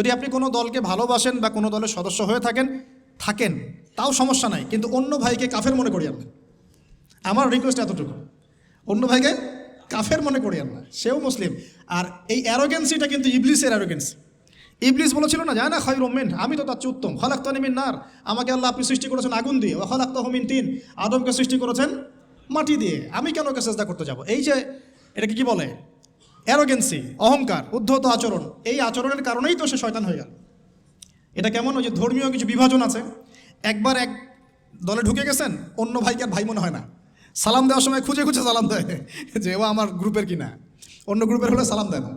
যদি আপনি কোনো দলকে ভালোবাসেন বা কোনো দলের সদস্য হয়ে থাকেন থাকেন, তাও সমস্যা নাই, কিন্তু অন্য ভাইকে কাফের মনে করিয়েন না। আমার রিকোয়েস্ট এতটুকু। অন্য ভাইকে কাফের মনে করিয়েন না, সেও মুসলিম। আর এই অ্যারোগেন্সিটা কিন্তু ইবলিসের অ্যারোগেন্সি ইবলিস বলেছিল না যায় না খয় রোমেন আমি তো তার চেয়ে খলাক্ত নিমিন নার। আমাকে আল্লাহ আপনি সৃষ্টি করেছেন আগুন দিয়ে। ও খলাক্ত হমিন তিন। আদমকে সৃষ্টি করেছেন মাটি দিয়ে। আমি কেন ওকে চেষ্টা করতে যাব? এই যে, এটাকে কি বলে? অ্যারোগেন্সি, অহংকার, উদ্ধত আচরণ, এই আচরণের কারণেই তো সে শয়তান হয়ে গেল। এটা কেমন? ওই যে ধর্মীয় কিছু বিভাজন আছে। একবার এক দলে ঢুকে গেছেন, অন্য ভাইকে আর ভাই মনে হয় না। সালাম দেওয়ার সময় খুঁজে খুঁজে সালাম দেয়। যে ও আমার গ্রুপের কিনা। অন্য গ্রুপের হলে সালাম দেয় না।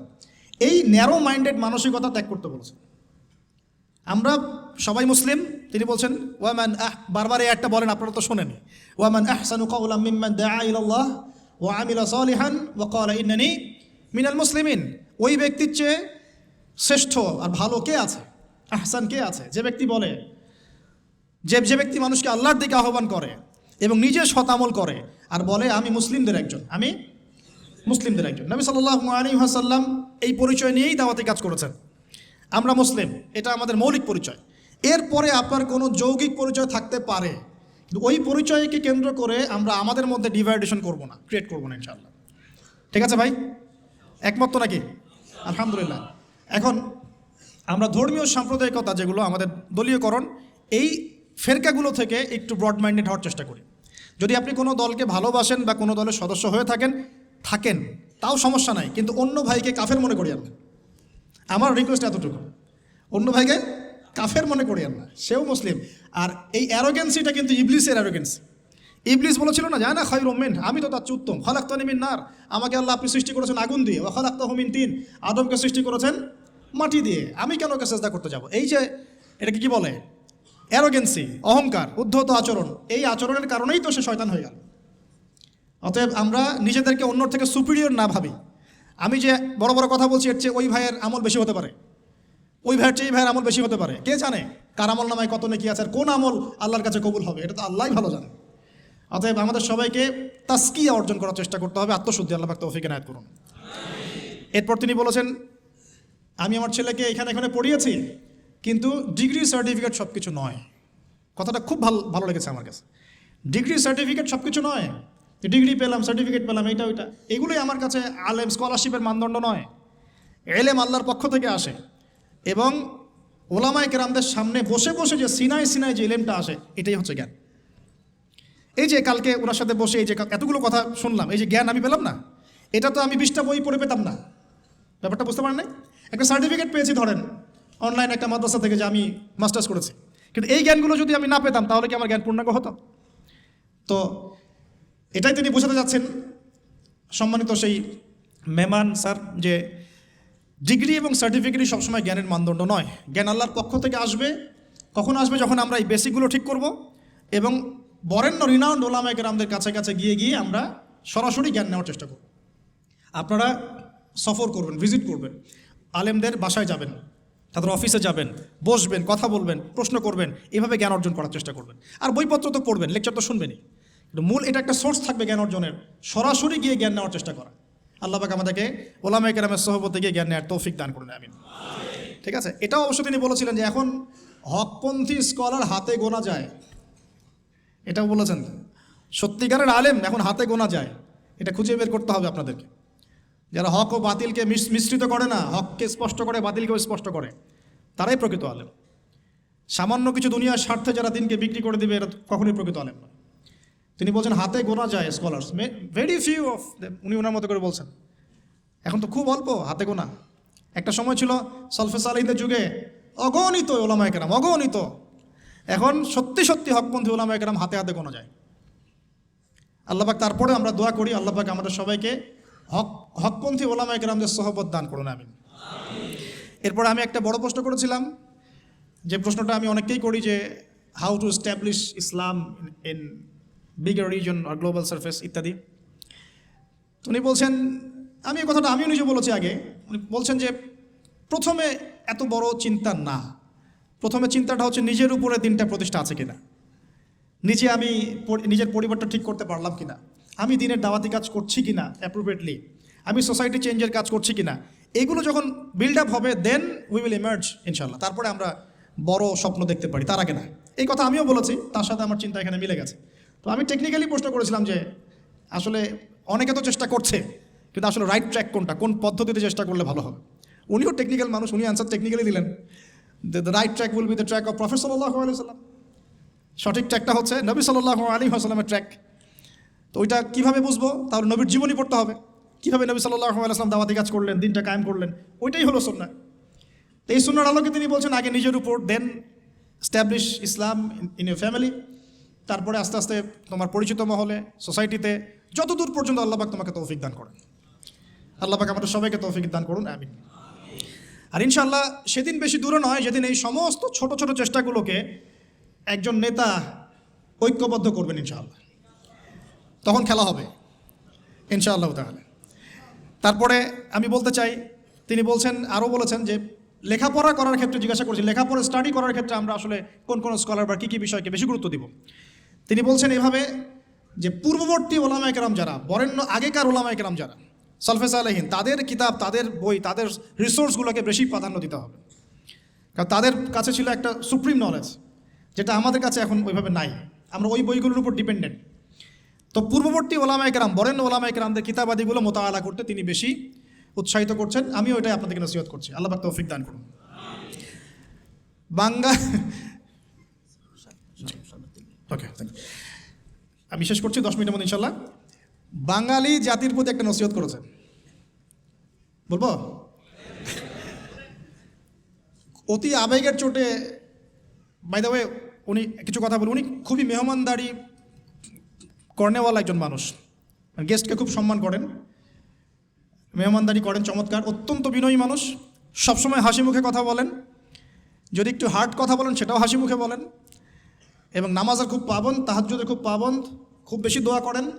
এই ন্যারো মাইন্ডেড মানসিকতা ত্যাগ করতে বলেছেন। আমরা সবাই মুসলিম, তিনি বলছেন, ওয়ামান আহ বারবার এই একটা বলেন, আপনারা তো শোনেন। ওয়ামান আহসানু কাউলাম মিম্মান দাআ ওয়া আমিলা সালিহান ওয়া ক্বালা ইন্নানি মিনাল মুসলিমিন, ওই ব্যক্তির চেয়ে শ্রেষ্ঠ আর ভালো কে আছে? আহসান কে আছে? যে ব্যক্তি বলে, যে যে ব্যক্তি মানুষকে আল্লাহর দিকে আহ্বান করে এবং নিজে শতামল করে আর বলে, আমি মুসলিমদের একজন। আমি মুসলিমদের একজন। নবী সাল্লাহ আলী হাসাল্লাম এই পরিচয় নিয়েই দাওয়াতে কাজ করেছেন। আমরা মুসলিম, এটা আমাদের মৌলিক পরিচয়। এরপরে আপনার কোনো যৌগিক পরিচয় থাকতে পারে, কিন্তু ওই পরিচয়কে কেন্দ্র করে আমরা আমাদের মধ্যে ডিভাইডেশন করব না, ক্রিয়েট করব না ইনশাল্লাহ ঠিক আছে ভাই? একমত তো নাকি? আলহামদুলিল্লাহ। এখন আমরা ধর্মীয় সাম্প্রদায়িকতা যেগুলো আমাদের দলীয়করণ, এই ফেরকাগুলো থেকে একটু ব্রড মাইন্ডেড হওয়ার চেষ্টা করি। যদি আপনি কোনো দলকে ভালোবাসেন বা কোনো দলের সদস্য হয়ে থাকেন থাকেন, তাও সমস্যা নাই, কিন্তু অন্য ভাইকে কাফের মনে করিয়েন না। আমার রিকোয়েস্ট এতটুকু। অন্য ভাইকে কাফের মনে করিয়েন না, সেও মুসলিম। আর এই অ্যারোগেন্সিটা কিন্তু ইবলিসের অ্যারোগেন্সি ইবলিস বলেছিল না যায় না খয় রোমেন আমি তো তার চেয়ে উত্তম খলাক্ত নিমিন নার আমাকে আল্লাহ আপনি সৃষ্টি করেছেন আগুন দিয়ে ও খলাক্ত হমিন তিন আদমকে সৃষ্টি করেছেন মাটি দিয়ে আমি কেন ওকে চেষ্টা করতে যাব? এই যে, এটাকে কি বলে? অ্যারোগেন্সি অহংকার, উদ্ধত আচরণ, এই আচরণের কারণেই তো সে শয়তান হয়ে গেল। অতএব আমরা নিজেদেরকে অন্যর থেকে সুপিরিয়র না ভাবি। আমি যে বড় বড় কথা বলছি, এর চেয়ে ওই ভাইয়ের আমল বেশি হতে পারে। ওই ভাইয়ের চেয়ে এই ভাইয়ের আমল বেশি হতে পারে। কে জানে কার আমল নামায় কত নাকি আছে আর কোন আমল আল্লাহর কাছে কবুল হবে, এটা তো আল্লাহই ভালো জানে। অতএব আমাদের সবাইকে তাস্কিয়া অর্জন করার চেষ্টা করতে হবে। আত্মশুদ্ধি আল্লাহ তৌফিক নায়ত করুন। এরপর তিনি বলেছেন আমি আমার ছেলেকে এখানে এখানে পড়িয়েছি কিন্তু ডিগ্রি সার্টিফিকেট সব কিছু নয়। কথাটা খুব ভালো ভালো লেগেছে আমার কাছে। ডিগ্রি সার্টিফিকেট সব কিছু নয় ডিগ্রি পেলাম সার্টিফিকেট পেলাম এইটা ওইটা এগুলোই আমার কাছে আলেম স্কলারশিপের মানদণ্ড নয়। এলেম আল্লাহর পক্ষ থেকে আসে এবং ওলামায় কেরামদের সামনে বসে বসে যে সিনাই সিনাই যে এলেমটা আসে এটাই হচ্ছে জ্ঞান। এই যে কালকে ওনার সাথে বসে এই যে এতগুলো কথা শুনলাম, এই যে জ্ঞান আমি পেলাম না, এটা তো আমি বিশটা বই পড়ে পেতাম না। ব্যাপারটা বুঝতে পারেন নাই? একটা সার্টিফিকেট পেয়েছি, ধরেন অনলাইন একটা মাদ্রাসা থেকে যে আমি মাস্টার্স করেছি। কিন্তু এই জ্ঞানগুলো যদি আমি না পেতাম, তাহলে কি আমার জ্ঞান পূর্ণাঙ্গ হতো? তো এটাই তিনি বোঝাতে যাচ্ছেন। সম্মানিত সেই মেমান স্যার, যে ডিগ্রি এবং সার্টিফিকেটই সবসময় জ্ঞানের মানদণ্ড নয়। জ্ঞান আল্লাহর পক্ষ থেকে আসবে, কখন আসবে, যখন আমরা এই বেসিকগুলো ঠিক করব, এবং বরেণ্য রিনাউন্ড ওলামায় আমাদের কাছে কাছে গিয়ে গিয়ে আমরা সরাসরি জ্ঞান নেওয়ার চেষ্টা করব। আপনারা সফর করবেন ভিজিট করবেন। আলেমদের বাসায় যাবেন, তাদের অফিসে যাবেন, বসবেন, কথা বলবেন, প্রশ্ন করবেন, এভাবে জ্ঞান অর্জন করার চেষ্টা করবেন। আর বইপত্র তো পড়বেন লেকচার তো শুনবেনই। কিন্তু মূল এটা একটা সোর্স থাকবে জ্ঞান অর্জনের, সরাসরি গিয়ে জ্ঞান নেওয়ার চেষ্টা করা। আল্লাহ পাক আমাদেরকে ওলামা কেরামের সহবতে গিয়ে জ্ঞান নেওয়ার তৌফিক দান করুন, আমিন। ঠিক আছে? এটাও অবশ্য তিনি বলেছিলেন যে এখন হকপন্থী স্কলার হাতে গোনা যায়। এটাও বলেছেন। সত্যিকারের আলেম এখন হাতে গোনা যায়। এটা খুঁজে বের করতে হবে আপনাদেরকে। যারা হক ও বাতিলকে মিশ- মিশ্রিত করে না, হককে স্পষ্ট করে, বাতিলকেও স্পষ্ট করে, তারাই প্রকৃত আলেম। সামান্য কিছু দুনিয়ার স্বার্থে যারা দিনকে বিক্রি করে দিবে, এরা কখনোই প্রকৃত আলেম নয়। তিনি বলছেন, হাতে গোনা যায় স্কলার্স। ভেরি ফিউ অফ উনি ওনার মতো করে বলছেন। এখন তো খুব অল্প হাতে গোনা। একটা সময় ছিল সলফেস আলীদের যুগে অগণিত ওলামা একরাম অগণিত এখন সত্যি সত্যি হকপন্থী ওলামা একরাম হাতে হাতে গোনা যায়। আল্লাপাক তারপরে আমরা দোয়া করি আল্লাপাক আমাদের সবাইকে হক হকপন্থী ওলামা একরামদের সহবত দান করুন, আমিন। এরপর আমি একটা বড় প্রশ্ন করেছিলাম, যে প্রশ্নটা আমি অনেককেই করি যে how to establish Islam in bigger region R global surface ইত্যাদি। উনি বলছেন, আমি এই কথাটা আমিও নিজে বলেছি আগে, উনি বলছেন যে প্রথমে এত বড় চিন্তা না। প্রথমে চিন্তাটা হচ্ছে নিজের উপরে দিনটা প্রতিষ্ঠা আছে কিনা। নিজে আমি নিজের পরিবারটা ঠিক করতে পারলাম কিনা। আমি দিনের দাওয়াতি কাজ করছি কিনা অ্যাপ্রোপ্রিয়েটলি আমি সোসাইটি চেঞ্জের কাজ করছি কিনা? এগুলো যখন বিল্ড আপ হবে দেন উই উইল ইমার্জ ইনশাল্লাহ তারপরে আমরা বড় স্বপ্ন দেখতে পারি, তার আগে না। এই কথা আমিও বলেছি, তার সাথে আমার চিন্তা এখানে মিলে গেছে। তো আমি টেকনিক্যালি প্রশ্ন করেছিলাম যে, আসলে অনেকে তো চেষ্টা করছে, কিন্তু আসলে রাইট ট্র্যাক কোনটা? কোন পদ্ধতিতে চেষ্টা করলে ভালো হবে? উনিও টেকনিক্যাল মানুষ, উনি অ্যান্সার টেকনিক্যালি দিলেন। The right track will be the track of prophet সাল্লাহ আলাইসাল্লাম সঠিক ট্র্যাকটা হচ্ছে নবী সাল্লাহ আলী হাসলামের ট্র্যাক তো ওইটা কীভাবে বুঝব? তাহলে নবীর জীবনী পড়তে হবে। কীভাবে নবী সাল্লাহ আলাইসলাম দাওয়াতি কাজ করলেন, দিনটা কায়েম করলেন, ওইটাই হলো সন্না তো এই সুন্নার আলোকে তিনি বলছেন, আগে নিজের উপর then establish Islam in your family তারপরে আস্তে আস্তে তোমার পরিচিত মহলে সোসাইটিতে যতদূর পর্যন্ত আল্লাহবাক তোমাকে তৌফিক দান করেন। আল্লাহবাক আমাদের সবাইকে তৌফিক দান করুন, আমিন। আর ইনশাল্লাহ সেদিন বেশি দূরে নয়, যেদিন এই সমস্ত ছোট ছোট চেষ্টাগুলোকে একজন নেতা ঐক্যবদ্ধ করবেন ইনশাআল্লাহ। তখন খেলা হবে, ইনশাআল্লাহ তাহলে তারপরে আমি বলতে চাই, তিনি বলছেন, আরও বলেছেন যে লেখাপড়া করার ক্ষেত্রে জিজ্ঞাসা করছি, লেখাপড়া স্টাডি করার ক্ষেত্রে আমরা আসলে কোন কোন স্কলার বা কী কী বিষয়কে বেশি গুরুত্ব দিব? তিনি বলছেন এভাবে যে পূর্ববর্তী ওলামা একরাম যারা, বরেণ্য আগেকার ওলামা একরাম যারা সলফেস আলহীন তাদের কিতাব তাদের বই তাদের রিসোর্সগুলোকে বেশি প্রাধান্য দিতে হবে কারণ তাদের কাছে ছিল একটা সুপ্রিম নলেজ যেটা আমাদের কাছে এখন ওইভাবে নাই আমরা ওই বইগুলোর উপর ডিপেন্ডেন্ট তো পূর্ববর্তী ওলামা একরাম বরেণ্য ওলামা একরামদের কিতাবাদিগুলো মোতালা করতে তিনি বেশি উৎসাহিত করছেন আমি ওইটাই আপনাদেরকে নসিহত করছি আল্লাহ পাক তৌফিক দান করুন বাংলা ওকে আমি শেষ করছি দশ মিনিটের মধ্যে ইনশাল্লাহ বাঙালি জাতির প্রতি একটা নসিহত করেছেন বলব? অতি আবেগের চোটে বাই দ্য ওয়ে উনি কিছু কথা বলুন। উনি খুবই মেহমানদারি কর্নেওয়ালা একজন মানুষ। গেস্টকে খুব সম্মান করেন। মেহমানদারি করেন, চমৎকার, অত্যন্ত বিনয়ী মানুষ। সবসময় হাসি মুখে কথা বলেন। যদি একটু হার্ড কথা বলেন, সেটাও হাসি মুখে বলেন। এবং নামাজের খুব পাবন তাহাজ্জুদের খুব পাবন খুব বেশি দোয়া করেন।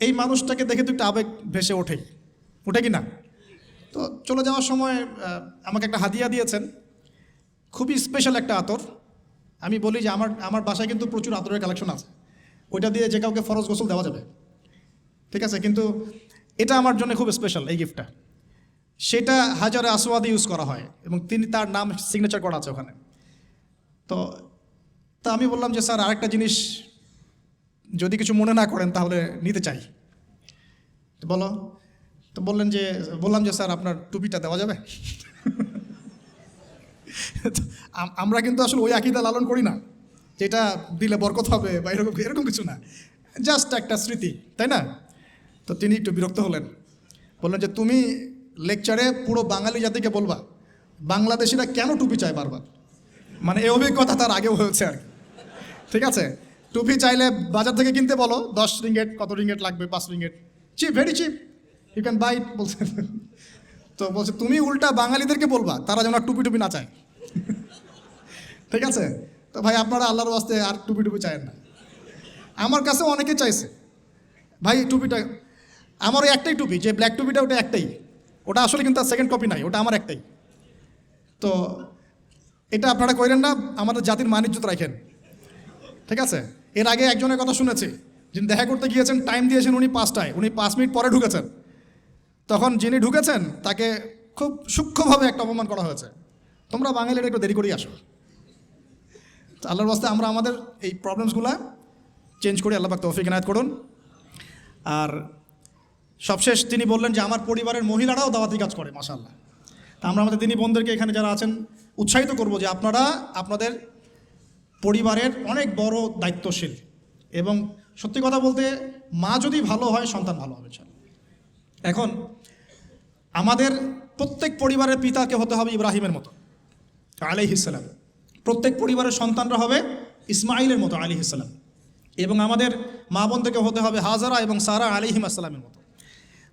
এই মানুষটাকে দেখে তো একটু আবেগ ভেসে ওঠেই ওঠে কি না? তো চলে যাওয়ার সময় আমাকে একটা হাদিয়া দিয়েছেন। খুবই স্পেশাল একটা আতর। আমি বলি যে আমার আমার বাসায় কিন্তু প্রচুর আতরের কালেকশন আছে। ওইটা দিয়ে যে কাউকে ফরজ গোসল দেওয়া যাবে। ঠিক আছে? কিন্তু এটা আমার জন্য খুব স্পেশাল এই গিফটটা সেটা হাজারে আসওয়াদে ইউজ করা হয় এবং তিনি তার নাম সিগনেচার করা আছে ওখানে। তো, তা আমি বললাম যে, স্যার, আরেকটা জিনিস যদি কিছু মনে না করেন, তাহলে নিতে চাই। তো বলো, তো বললেন যে, বললাম যে, স্যার, আপনার টুপিটা দেওয়া যাবে? আমরা কিন্তু আসলে ওই আকিদা লালন করি না যেটা দিলে বরকত হবে বা এরকম এরকম কিছু না। জাস্ট একটা স্মৃতি, তাই না? তো তিনি একটু বিরক্ত হলেন। বললেন যে, তুমি লেকচারে পুরো বাঙালি জাতিকে বলবা, বাংলাদেশিরা কেন টুপি চায় বারবার? মানে এই অভিজ্ঞতা তার আগেও হয়েছে আর ঠিক আছে? টুপি চাইলে বাজার থেকে কিনতে বলো, দশ রিঙ্গেট কত রিঙ্গেট লাগবে, পাঁচ ringgit cheap very cheap you can buy বলছে। তো বলছে, তুমি উল্টা বাঙালিদেরকে বলবা, তারা যেন টুপি টুপি না চায়। ঠিক আছে? তো ভাই, আপনারা আল্লাহর বাস্তে আর টুপি টুপি চায় না। আমার কাছে অনেকে চাইছে। ভাই টুপিটা, আমার ওই একটাই টুপি, যে ব্ল্যাক টুপিটা, ওটা একটাই। ওটা আসলে কিন্তু তার সেকেন্ড কপি নাই, ওটা আমার একটাই। তো এটা আপনারা কইলেন না, আমাদের জাতির মানিজ্যত রাখেন। ঠিক আছে? এর আগে একজনের কথা শুনেছি, যিনি দেখা করতে গিয়েছেন টাইম দিয়েছেন উনি পাঁচটায়, উনি পাঁচ মিনিট পরে ঢুকেছেন। তখন যিনি ঢুকেছেন, তাকে খুব সূক্ষ্মভাবে একটা অপমান করা হয়েছে। তোমরা বাঙালিরা একটু দেরি করেই আসো। আল্লাহর বাস্তে আমরা আমাদের এই প্রবলেমসগুলো চেঞ্জ করে, আল্লাহ তৌফিক এনায়ত করুন। আর সবশেষ তিনি বললেন যে, আমার পরিবারের মহিলারাও দাওয়াতি কাজ করে মাসাল্লাহ তা আমরা আমাদের দিনী বোনদেরকে এখানে যারা আছেন, উৎসাহিত করব যে, আপনারা আপনাদের পরিবারের অনেক বড় দায়িত্বশীল। এবং সত্যি কথা বলতে, মা যদি ভালো হয়, সন্তান ভালো হবে। এখন, আমাদের প্রত্যেক পরিবারের পিতাকে হতে হবে ইব্রাহিমের মতো আলিহিসাল্লাম প্রত্যেক পরিবারের সন্তানরা হবে ইসমাইলের মতো আলিহিসাল্লাম এবং আমাদের মা বোন থেকে হতে হবে হাজারা এবং সারা আলিহিম আসসালামের মতো।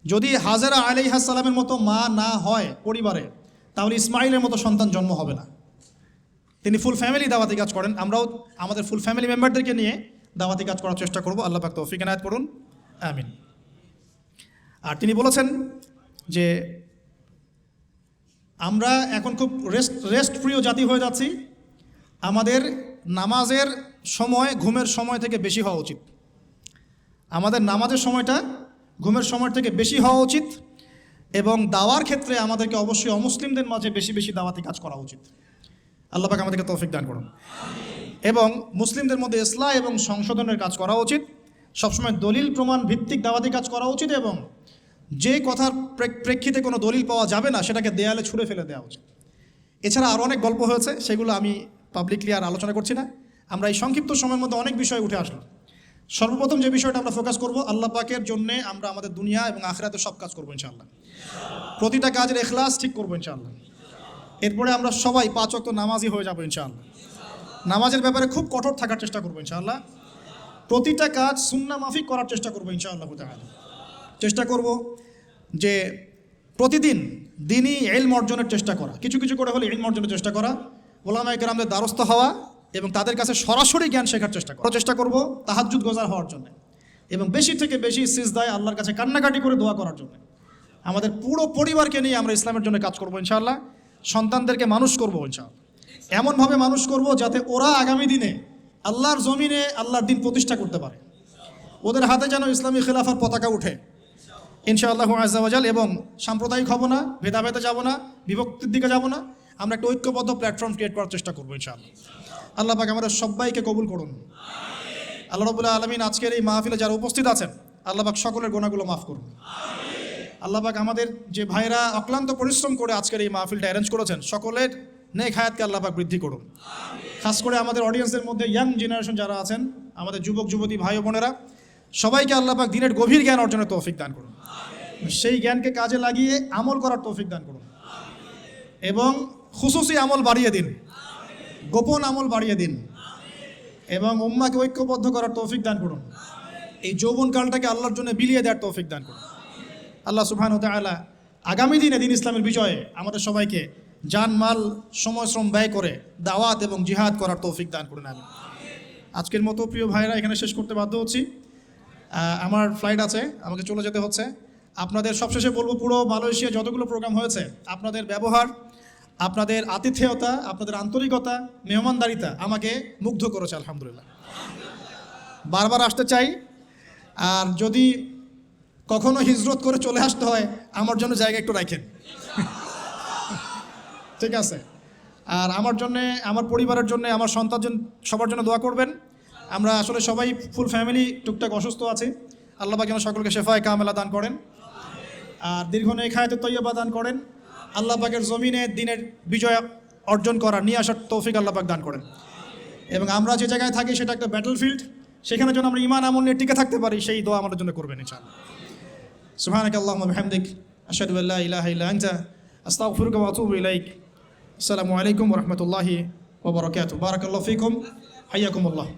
যদি হাজারা আলিহাসাল্লামের মতো মা না হয় পরিবারে, তাহলে ইসমাইলের মতো সন্তান জন্ম হবে না। তিনি ফুল ফ্যামিলি দাওয়াতি কাজ করেন। আমরাও আমাদের ফুল ফ্যামিলি মেম্বারদেরকে নিয়ে দাওয়াতি কাজ করার চেষ্টা করব। আল্লাহ পাক তৌফিক এনায়ত করুন। আমিন। আর তিনি বলেছেন যে, আমরা এখন খুব রেস্ট রেস্ট প্রিয় জাতি হয়ে যাচ্ছি। আমাদের নামাজের সময় ঘুমের সময় থেকে বেশি হওয়া উচিত। আমাদের নামাজের সময়টা ঘুমের সময় থেকে বেশি হওয়া উচিত এবং দাওয়ার ক্ষেত্রে আমাদেরকে অবশ্যই অমুসলিমদের মাঝে বেশি বেশি দাওয়াতি কাজ করা উচিত। আল্লাহ পাক আমাদেরকে তৌফিক দান করুন। এবং মুসলিমদের মধ্যে ইসলাম এবং সংশোধনের কাজ করা উচিত। সবসময় দলিল প্রমাণ ভিত্তিক দাওয়াতি কাজ করা উচিত এবং যে কথার প্রেক্ষিতে কোনো দলিল পাওয়া যাবে না, সেটাকে দেয়ালে ছুঁড়ে ফেলে দেওয়া উচিত। এছাড়া আরও অনেক গল্প হয়েছে, সেগুলো আমি পাবলিকলি আর আলোচনা করছি না। আমরা এই সংক্ষিপ্ত সময়ের মধ্যে অনেক বিষয় উঠে আসলো। সর্বপ্রথম যে বিষয়টা আমরা ফোকাস করব, আল্লাহ পাকের জন্য আমরা আমাদের দুনিয়া এবং আখরাতে সব কাজ করব ইনশাআল্লাহ। প্রতিটা কাজের এখলাস ঠিক করব ইনশাআল্লাহ। এরপরে আমরা সবাই পাঁচ অক্ত নামাজি হয়ে যাব ইনশাআল্লাহ। নামাজের ব্যাপারে খুব কঠোর থাকার চেষ্টা করব ইনশাআল্লাহ। প্রতিটা কাজ সুন্না মাফিক করার চেষ্টা করব ইনশাআল্লাহ তাআলা। চেষ্টা করব যে প্রতিদিন দিনই এলম অর্জনের চেষ্টা করা। কিছু কিছু করে হলে এলম অর্জনের চেষ্টা করা। ওলামা একরামদের দ্বারস্থ হওয়া এবং তাদের কাছে সরাসরি জ্ঞান শেখার চেষ্টা করা। চেষ্টা করব তাহাজুদ গোজার হওয়ার জন্য এবং বেশি থেকে বেশি সিজদায় আল্লাহর কাছে কান্নাকাটি করে দোয়া করার জন্য। আমাদের পুরো পরিবারকে নিয়ে আমরা ইসলামের জন্য কাজ করব ইনশাআল্লাহ। সন্তানদেরকে মানুষ করব ইনশাআল্লাহ। এমনভাবে মানুষ করব যাতে ওরা আগামী দিনে আল্লাহর জমিনে আল্লাহর দিন প্রতিষ্ঠা করতে পারে। ওদের হাতে যেন ইসলামী খেলাফার পতাকা উঠে। ইনশাআল্লাহ আজাল এবং সাম্প্রদায়িক হব না, ভেদাভেদে যাব না, বিভক্তির দিকে যাব না, আমরা একটা ঐক্যবদ্ধ প্ল্যাটফর্ম ক্রিয়েট করার চেষ্টা করব ইনশাআল্লাহ। আল্লাহ পাক আমাদের সবাইকে কবুল করুন। আল্লাহ রবুল্লাহ আলমিন আজকের এই মাহফিলে যারা উপস্থিত আছেন, আল্লাহ পাক সকলের গোনাগুলো মাফ করুন। আল্লাহ পাক আমাদের যে ভাইরা অক্লান্ত পরিশ্রম করে আজকের এই মাহফিলটা অ্যারেঞ্জ করেছেন, সকলের নেক হায়াতকে আল্লাহ পাক বৃদ্ধি করুন। খাস করে আমাদের অডিয়েন্সের মধ্যে ইয়াং জেনারেশন যারা আছেন, আমাদের যুবক, যুবতী ভাই বোনেরা, সবাইকে আল্লাহ পাক দিনের গভীর জ্ঞান অর্জনের তৌফিক দান করুন। সেই জ্ঞানকে কাজে লাগিয়ে আমল করার তৌফিক দান করুন। এবং খুশুসি আমল বাড়িয়ে দিন। গোপন আমল বাড়িয়ে দিন। এবং উম্মাকে ঐক্যবদ্ধ করার তৌফিক দান করুন। এই যৌবনকালটাকে আল্লাহর জন্য বিলিয়ে দেওয়ার তৌফিক দান করুন। আল্লাহ সুবহান তাআলা আগামী দিনে দিন ইসলামের বিজয়ে আমাদের সবাইকে জান মাল সময় শ্রম ব্যয় করে দাওয়াত এবং জিহাদ করার তৌফিক দান করে আমি আজকের মতো প্রিয় ভাইরা, এখানে শেষ করতে বাধ্য হচ্ছি। আমার ফ্লাইট আছে, আমাকে চলে যেতে হচ্ছে। আপনাদের সবশেষে বলব, পুরো মালয়েশিয়া যতগুলো প্রোগ্রাম হয়েছে, আপনাদের ব্যবহার, আপনাদের আতিথেয়তা, আপনাদের আন্তরিকতা, মেহমানদারিতা আমাকে মুগ্ধ করেছে, আলহামদুলিল্লাহ। বারবার আসতে চাই। আর যদি কখনো হিজরত করে চলে আসতে হয়, আমার জন্য জায়গা একটু রাখেন। ঠিক আছে? আর আমার জন্য, আমার পরিবারের জন্য, আমার সন্তান সবার জন্য দোয়া করবেন। আমরা আসলে সবাই ফুল ফ্যামিলি টুকটাক অসুস্থ আছি। আল্লাহ যেন সকলকে শেফায় কামেলা দান করেন। আর দীর্ঘ নেই খায়তে তৈয়বা দান করেন। আল্লাহ পাকের জমিনে দিনের বিজয় অর্জন করার, নিয়ে আসার তৌফিক আল্লাহ পাক দান করেন। এবং আমরা যে জায়গায় থাকি, সেটা একটা ব্যাটল ফিল্ড সেখানে যেন আমরা ইমান আমল নিয়ে টিকে থাকতে পারি, সেই দোয়া আমাদের জন্য করবেন, ইনশাআল্লাহ। سبحانك اللهم وبحمدك أشهد أن لا إله إلا أنت أستغفرك وأتوب إليك. السلام عليكم ورحمة الله وبركاته. بارك الله فيكم. حياكم الله.